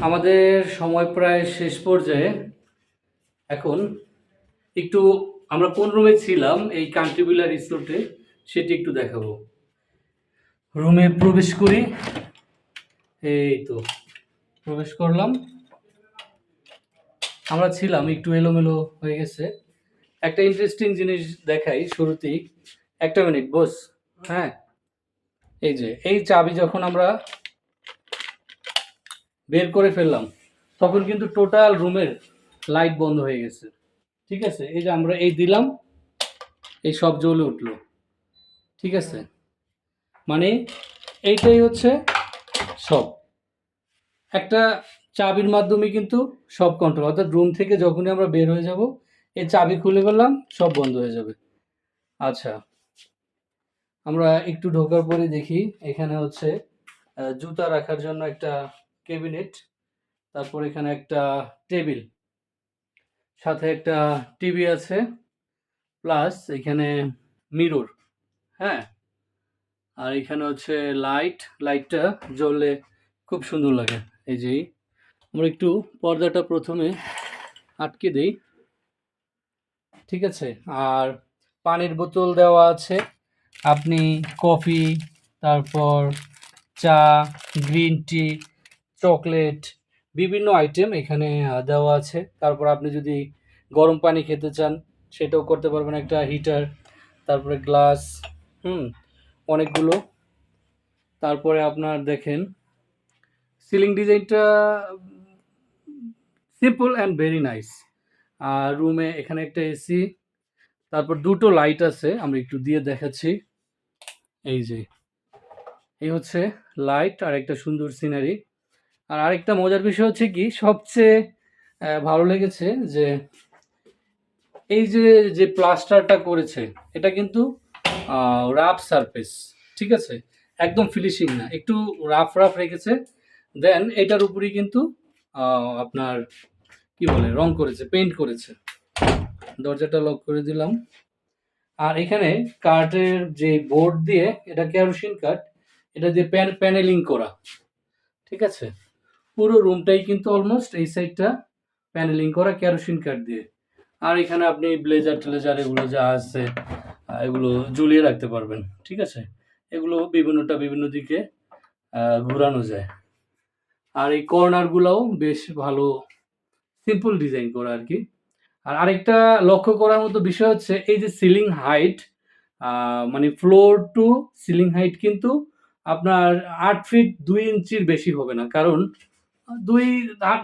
আমাদের সময় প্রায় শেষ পর্যায়ে এখন একটু আমরা কোন রুমে ছিলাম এই কান্ট্রিবিলা রিসোর্টে সেটি একটু দেখাবো। রুমে প্রবেশ করি। এই তো, প্রবেশ করলাম। আমরা ছিলাম, একটু এলোমেলো হয়ে গেছে। একটা ইন্টারেস্টিং জিনিস দেখাই শুরুতেই। একটা মিনিট, বস। হ্যাঁ এই যে, এই চাবি যখন আমরা বের করে ফেললাম। তখন কিন্তু টোটাল রুমের লাইট বন্ধ হয়ে গেছে। ঠিক আছে? এই যে আমরা এই দিলাম, এই সব জ্বলে উঠল। ঠিক আছে? মানে এইটাই হচ্ছে সব। একটা চাবির মাধ্যমে কিন্তু সব কন্ট্রোল অর্থাৎ রুম থেকে যখনই আমরা বের হয়ে যাব, এই চাবি খুলে ফেললাম, সব বন্ধ হয়ে যাবে। আচ্ছা আমরা একটু ঢোকার পরে দেখি, এখানে হচ্ছে জুতা রাখার জন্য একটা ক্যাবিনেট, তারপর এখানে একটা টেবিল, সাথে একটা টিভি আছে, প্লাস এখানে মিরর হ্যাঁ? আর এখানে হচ্ছে লাইট, লাইটটা জ্বললে খুব সুন্দর লাগে। এই যে, আমরা একটু পর্দাটা প্রথমে আটকে দেই। ঠিক আছে? আর পানির বোতল দেওয়া আছে। আপনি কফি, তারপর চা, গ্রিন টি চকলেট, বিভিন্ন আইটেম এখানে দেওয়া আছে। তারপর আপনি যদি গরম পানি খেতে চান, সেটাও করতে পারবেন একটা হিটার তারপরে গ্লাস হুম, অনেকগুলো। তারপরে আপনার দেখেন সিলিং ডিজাইনটা সিম্পল অ্যান্ড ভেরি নাইস আর রুমে এখানে একটা এসি তারপর দুটো লাইট আছে, আমরা একটু দিয়ে দেখাচ্ছি। এই যে, এই হচ্ছে লাইট আর একটা সুন্দর সিনারি আর আরেকটা মজার বিষয় হচ্ছে কি, সবচেয়ে ভালো লেগেছে যে এই যে যে প্লাস্টারটা করেছে, এটা কিন্তু রাফ সারফেস ঠিক আছে? একদম ফিনিশিং না, একটু রাফ রাফ রেখেছে। দেন এটার উপরেই কিন্তু আপনার কি বলে, রং করেছে পেইন্ট করেছে। দরজাটা লক করে দিলাম। আর এখানে কাঠের যে বোর্ড দিয়ে, এটা কেরোসিন কাঠ এটা দিয়ে প্যান প্যানেলিং করা, ঠিক আছে? পুরো রুমটাই কিন্তু অলমোস্ট এই সাইডটা প্যানেলিং করা কেরোসিন কাঠ দিয়ে। আর এখানে আপনি ব্লেজার ট্লেজার এগুলো যা আছে এগুলো ঝুলিয়ে রাখতে পারবেন, ঠিক আছে? এগুলো বিভিন্নটা বিভিন্ন দিকে ঘোরানো যায়। আর এই কর্নারগুলোও বেশ ভালো সিম্পল ডিজাইন করা আর কি। আর আরেকটা লক্ষ্য করার মতো বিষয় হচ্ছে, এই যে সিলিং হাইট মানে ফ্লোর টু সিলিং হাইট কিন্তু আপনার আট ফিট দুই ইঞ্চির বেশি হবে না। কারণ দুই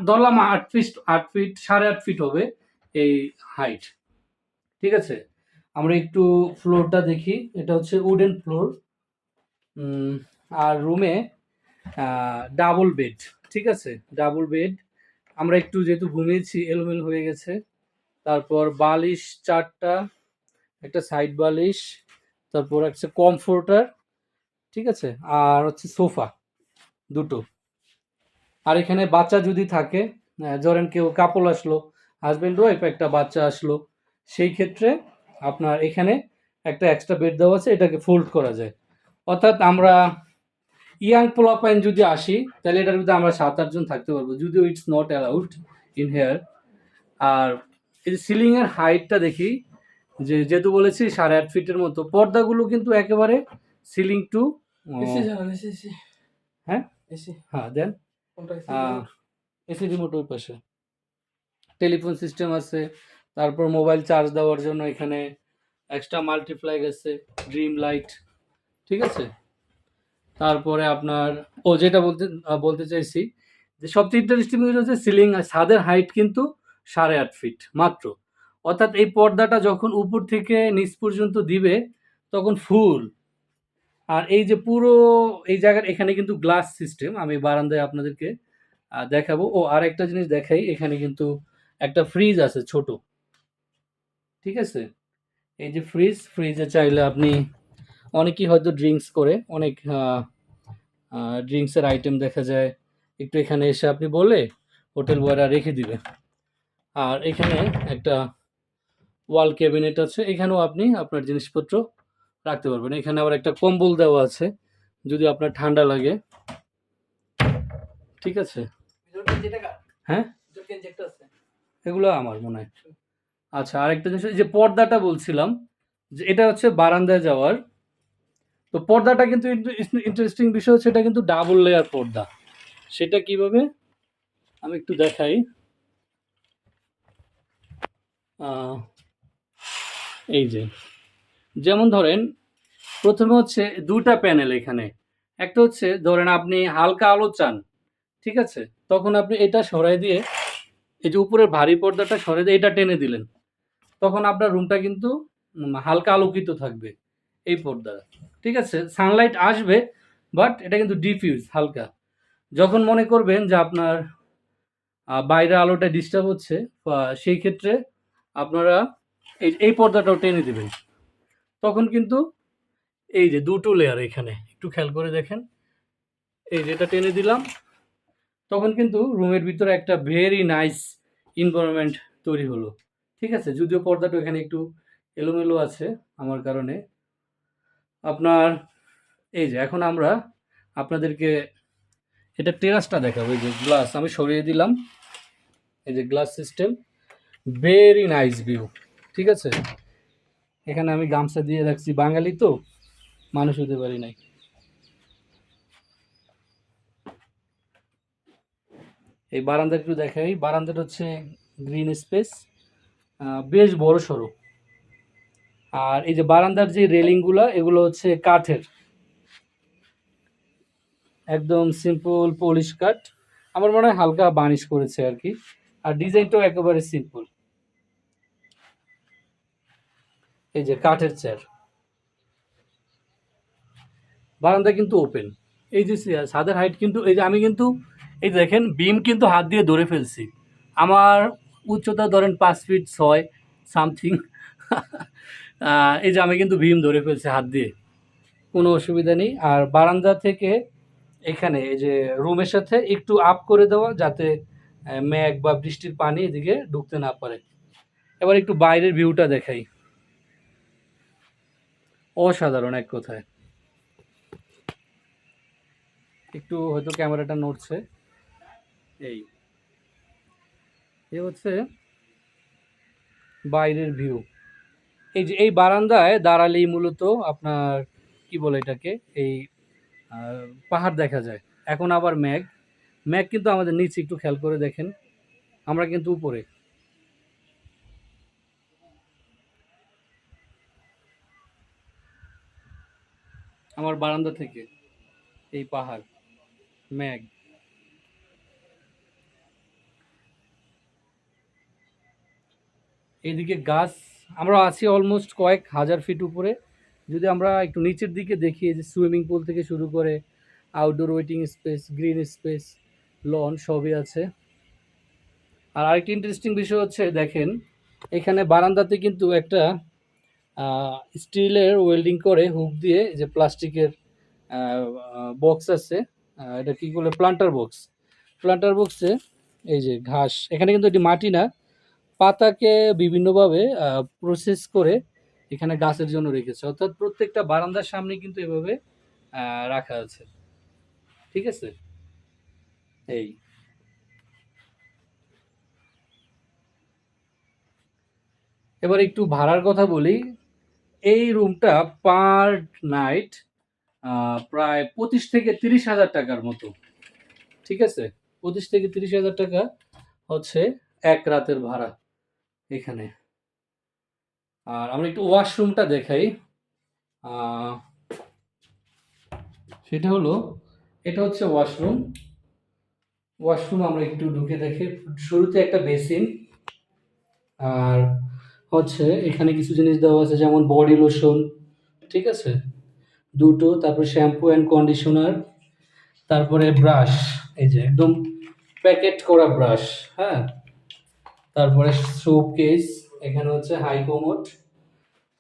ধরলাম, আট ফিট আট ফিট, সাড়ে আট ফিট হবে এই হাইট ঠিক আছে? আমরা একটু ফ্লোরটা দেখি। এটা হচ্ছে উডেন ফ্লোর আর রুমে ডাবল বেড ঠিক আছে? ডাবল বেড আমরা একটু যেহেতু ঘুমিয়েছি, এলোমেলো হয়ে গেছে। তারপর বালিশ চারটা, একটা সাইড বালিশ, তারপর একটা কমফোর্টার ঠিক আছে? আর হচ্ছে সোফা দুটো। আর এখানে বাচ্চা যদি থাকে ধরেন কেউ কাপল আসলো হাজব্যান্ড ওয়াইফ একটা বাচ্চা আসলো সেই ক্ষেত্রে আপনার এখানে একটা এক্সট্রা বেড দেওয়া আছে এটাকে ফোল্ড করা যায়। অর্থাৎ আমরা ইয়াং পোলাপাইন যদি আসি তাহলে এটার ভিতরে আমরা সাত আটজন থাকতে পারব যদিও it's not allowed in here আর এই যে সিলিংয়ের হাইটটা দেখি যে যেহেতু বলেছি সাড়ে আট ফিটের মতো পর্দাগুলো কিন্তু একেবারে সিলিং টু হ্যাঁ? হ্যাঁ দেন। এসি রিমোট ওই পাশে। টেলিফোন সিস্টেম আছে তারপর মোবাইল চার্জ দেওয়ার জন্য এখানে এক্সট্রা মাল্টিপ্লাই আছে ড্রিম লাইট ঠিক আছে? তারপরে আপনার ও যেটা বলতে বলতে চাইছি যে সবচেয়ে ইন্টারেস্টিং হচ্ছে সিলিং ছাদের হাইট কিন্তু সাড়ে আট ফিট মাত্র। অর্থাৎ এই পর্দাটা যখন উপর থেকে নিচ পর্যন্ত দিবে তখন ফুল আর এই যে পুরো এই জায়গার এখানে কিন্তু গ্লাস সিস্টেম আমি বারান্দায় আপনাদেরকে দেখাবো। ও আর একটা জিনিস দেখাই, এখানে কিন্তু একটা ফ্রিজ আছে ছোট। ঠিক আছে? এই যে ফ্রিজ ফ্রিজে চাইলে আপনি অনেকেই হয়তো ড্রিঙ্কস করে, অনেক ড্রিঙ্কসের আইটেম দেখা যায়। একটু এখানে এসে আপনি বলে হোটেল বয়রা রেখে দিবে। আর এখানে একটা ওয়াল ক্যাবিনেট আছে, এখানেও আপনি আপনার জিনিসপত্র রাখতে পারবেন। এখানে আবার একটা কম্বল দেওয়া আছে যদি আপনার ঠান্ডা লাগে। ঠিক আছে? হ্যাঁ? এগুলো আমার মনে হয়। আচ্ছা আরেকটা জিনিস যে পর্দাটা বলছিলাম যে এটা হচ্ছে বারান্দায় যাওয়ার। তো পর্দাটা কিন্তু ইন্টারেস্টিং বিষয় হচ্ছে এটা কিন্তু ডাবল লেয়ার পর্দা। সেটা কীভাবে? আমি একটু দেখাই। এই যে। যেমন ধরেন, প্রথমে হচ্ছে দুটা প্যানেল এখানে। একটা হচ্ছে ধরেন আপনি হালকা আলো চান, ঠিক আছে? তখন আপনি এটা সরাই দিয়ে, এই যে উপরের ভারী পর্দাটা সরে দিয়ে এটা টেনে দিলেন। তখন আপনার রুমটা কিন্তু হালকা আলোকিত থাকবে এই পর্দা, ঠিক আছে? সানলাইট আসবে বাট এটা কিন্তু ডিফিউজ হালকা। যখন মনে করবেন যে আপনার বাইরে আলোটা ডিস্টার্ব হচ্ছে সেই ক্ষেত্রে আপনারা এই এই পর্দাটাও টেনে দিবেন। তখন কিন্তু এই যে দুটো লেয়ার এখানে, একটু খেয়াল করে দেখেন। এই যেটা টেনে দিলাম, তখন কিন্তু রুমের ভিতরে একটা ভেরি নাইস এনভায়রনমেন্ট তৈরি হলো। ঠিক আছে? যদিও পর্দাটা এখানে একটু এলোমেলো আছে আমার কারণে। আপনার, এই যে এখন আমরা আপনাদেরকে এটা টেরাসটা দেখাবো, এই যে গ্লাস আমি সরিয়ে দিলাম। এই যে glass system very nice view ঠিক আছে? এখানে আমি গামছা দিয়ে রাখছি। বাঙালি তো, মানুষ হতে পারি নাই। এই বারান্দা একটু দেখাই। বারান্দাটা হচ্ছে গ্রিন স্পেস বেশ বড় সড়ো। আর এই যে বারান্দার যে রেলিংগুলো, এগুলো হচ্ছে কাঠের। একদম সিম্পল পলিশ কাঠ। আমার মনে হয় হালকা বানিশ করেছে আর কি। আর ডিজাইনটাও একেবারে সিম্পল এই যে কাঠের চেয়ার বারান্দা কিন্তু ওপেন এই যে ছাদের হাইট কিন্তু এই যে আমি কিন্তু এই দেখেন বিম কিন্তু হাত দিয়ে ধরে ফেলছি। আমার উচ্চতা ধরেন পাঁচ ফিট ছয় সামথিং এই যে আমি কিন্তু ভীম ধরে ফেলছি হাত দিয়ে। কোনো অসুবিধা নেই। আর বারান্দা থেকে এখানে এই যে রুমের সাথে একটু আপ করে দেওয়া, যাতে মেঘ বা বৃষ্টির পানি এদিকে ঢুকতে না পারে। এবার একটু বাইরের ভিউটা দেখাই। অসাধারণ, এক কথায়। একটু হয়তো ক্যামেরাটা নড়ছে। এই। এ হচ্ছে বাইরের ভিউ। এই যে, এই বারান্দায় দাঁড়ালেই মূলত আপনার, কি বলে এটাকে? এই পাহাড় দেখা যায়। এখন আবার ম্যাগ ম্যাগ কিন্তু আমাদের নিচে একটু খেয়াল করে দেখেন। আমরা কিন্তু উপরে। আমার বারান্দা থেকে এই পাহাড় ম্যাগ এইদিকে গাছ, আমরা আছি অলমোস্ট কয়েক হাজার ফিট উপরে। যদি আমরা একটু নিচের দিকে দেখি যে সুইমিং পুল থেকে শুরু করে outdoor waiting space green space lawn সবই আছে। আর আরেকটি ইন্টারেস্টিং বিষয় হচ্ছে, দেখেন, এখানে বারান্দাতে কিন্তু একটা স্টিলের ওয়েল্ডিং করে হুক দিয়ে যে প্লাস্টিকের বক্স আছে এটা কি বলে প্লান্টার বক্স প্লান্টার বক্সে এই যে ঘাস, এখানে কিন্তু এটি মাটি না, পাতাকে বিভিন্নভাবে প্রসেস করে এখানে গাছের জন্য রেখেছে। অর্থাৎ প্রত্যেকটা বারান্দার সামনে কিন্তু এভাবে রাখা আছে। ঠিক আছে? এই। এবার একটু ভাড়ার কথা বলি। এই রুমটা পার নাইট প্রায় পঁচিশ থেকে তিরিশ হাজার টাকার মতো। ঠিক আছে? পঁচিশ থেকে তিরিশ হাজার টাকা হচ্ছে এক রাতের ভাড়া এখানে। আর আমরা একটু ওয়াশরুমটা দেখাই। সেটা হলো, এটা হচ্ছে ওয়াশরুম। ওয়াশরুম আমরা একটু ঢুকে দেখি। শুরুতে একটা বেসিন, আর হচ্ছে এখানে কিছু জিনিস দেওয়া আছে যেমন বডি লোশন ঠিক আছে? দুটো তারপর শ্যাম্পু অ্যান্ড কন্ডিশনার তারপরে ব্রাশ এই যে একদম প্যাকেট করা ব্রাশ হ্যাঁ? তারপরে সোপ কেস এখানে হচ্ছে হাই কোমোট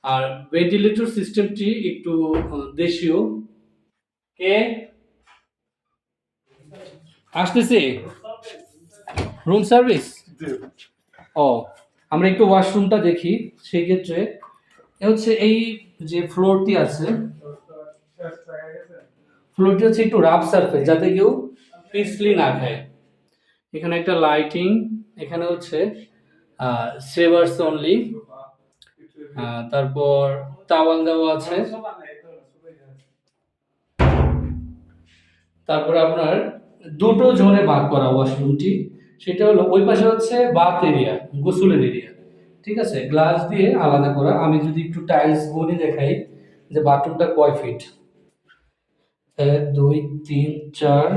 আর ভেন্টিলেটর সিস্টেমটি একটু দেশীয়। কে? আসতেছি? রুম সার্ভিস ও আমরা একটু ওয়াশরুমটা দেখি সেই ক্ষেত্রে হচ্ছে এই যে ফ্লোরটি আছে ফ্লোরটি হচ্ছে একটু রাফ সারফেস যাতে কেউ পিছলি না খায়। এখানে একটা লাইটিং এখানে হচ্ছে সেভার্স অনলি তারপর তাওয়াল দেওয়া আছে। তারপরে আপনার দুটো জোনে ভাগ করা ওয়াশরুমটি সেটা হলো ওই পাশে হচ্ছে বাথ এরিয়া গোসলের এরিয়া ঠিক আছে? গ্লাস দিয়ে আলাদা করা। আমি যদি একটু টাইলস বনি দেখাই যে বাথরুমটা কয় ফিট এক, দুই, তিন, চার,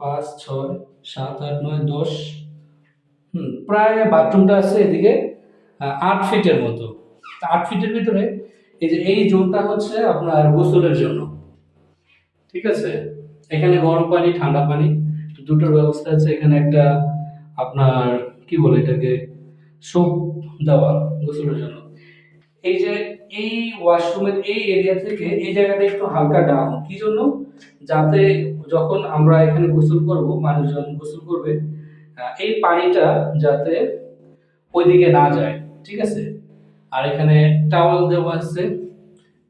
পাঁচ, ছয়, সাত, আট, নয়, দশ। হুম, প্রায় বাথরুমটা আছে এদিকে আট ফিটের মতো। আট ফিটের ভিতরে এই যে এই জোনটা হচ্ছে আপনার গোসলের জন্য। ঠিক আছে? এখানে গরম পানি, ঠান্ডা পানি। দুটোর ব্যবস্থা আছে। এখানে একটা আপনার কি বলে এটাকে? সোপ দেওয়া গোসলের জন্য। এই যে এই ওয়াশরুমের এই এরিয়া থেকে এই জায়গাটা একটু হালকা ডাউন কি জন্য? যাতে যখন আমরা এখানে গোসল করব, মানুষজন গোসল করবে এই পানিটা যাতে ওইদিকে না যায়। ঠিক আছে? আর এখানে টাওয়াল দেওয়া আছে।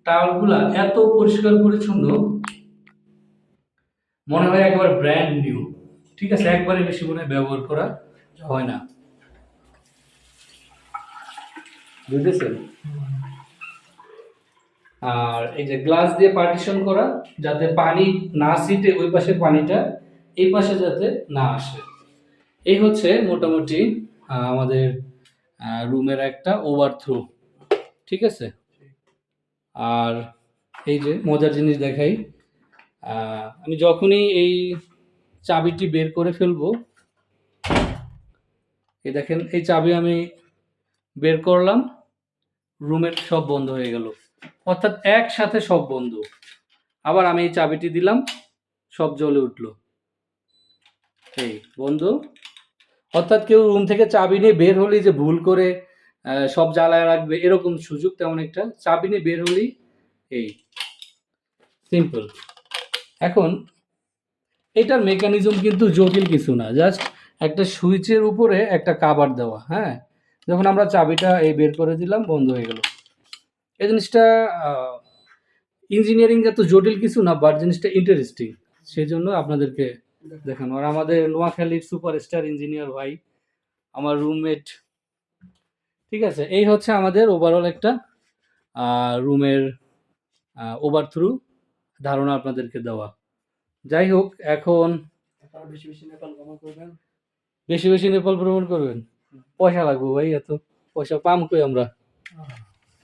টাওয়ালগুলা এত পরিষ্কার পরিচ্ছন্ন, মনে হয় একেবারে ব্র্যান্ড নিউ ঠিক আছে, একবারে বেশি মনে ব্যবহার করা হয় না। বুঝতেছেন আর এই যে গ্লাস দিয়ে পার্টিশন করা, যাতে পানি না সিটে ওই পাশে পানিটা, এই পাশে যাতে না আসে। এই হচ্ছে মোটামুটি আমাদের রুমের একটা ওভার থ্রু ঠিক আছে? আর এই যে মজার জিনিস দেখাই আমি যখনই এই চাবিটি বের করে ফেলব। এই দেখেন, এই চাবি আমি বের করলাম। রুমের সব বন্ধ হয়ে গেল। অর্থাৎ একসাথে সব বন্ধ। আবার আমি এই চাবিটি দিলাম, সব জ্বলে উঠল। এই, বন্ধ। অর্থাৎ কেউ রুম থেকে চাবি নিয়ে বের হলেই যে ভুল করে সব জ্বালায় রাখবে, এরকম সুযোগ তেমন একটা। চাবি নিয়ে বের হলেই, এই সিম্পল এখন এটার মেকানিজম কিন্তু জটিল কিছু না। জাস্ট একটা সুইচের উপরে একটা কাবার দেওয়া হ্যাঁ? যখন আমরা চাবিটা এই বের করে দিলাম, বন্ধ হয়ে গেল। এই জিনিসটা ইঞ্জিনিয়ারিং এত জটিল কিছু না বাট জিনিসটা ইন্টারেস্টিং সেই জন্য আপনাদেরকে দেখানো। আর আমাদের নোয়াখালীর সুপারস্টার ইঞ্জিনিয়ার ভাই, আমার রুমমেট ঠিক আছে? এই হচ্ছে আমাদের ওভারঅল একটা রুমের ওভার থ্রু ধারণা আপনাদেরকে দেওয়া। যাই হোক এখন বেশি বেশি নেপাল ভ্রমণ করবেন। বেশি বেশি নেপাল ভ্রমণ করবেন। পয়সা লাগবে ভাই এত। পয়সা পাম কই আমরা?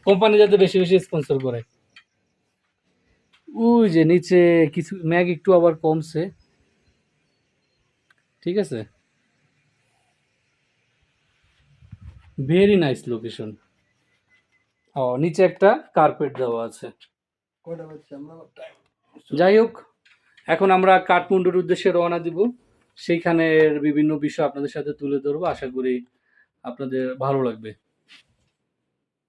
কোম্পানি যাতে বেশি বেশি স্পন্সর করে। ওই যে নিচে কিছু ম্যাগ একটু আবার কমছে। ঠিক আছে? ভেরি নাইস লোকেশন ও নিচে একটা কার্পেট দেওয়া আছে। যাই হোক এখন আমরা কাঠমান্ডুর উদ্দেশ্যে রওনা দিব। সেইখানের বিভিন্ন বিষয় আপনাদের সাথে তুলে ধরবো। আশা করি আপনাদের ভালো লাগবে।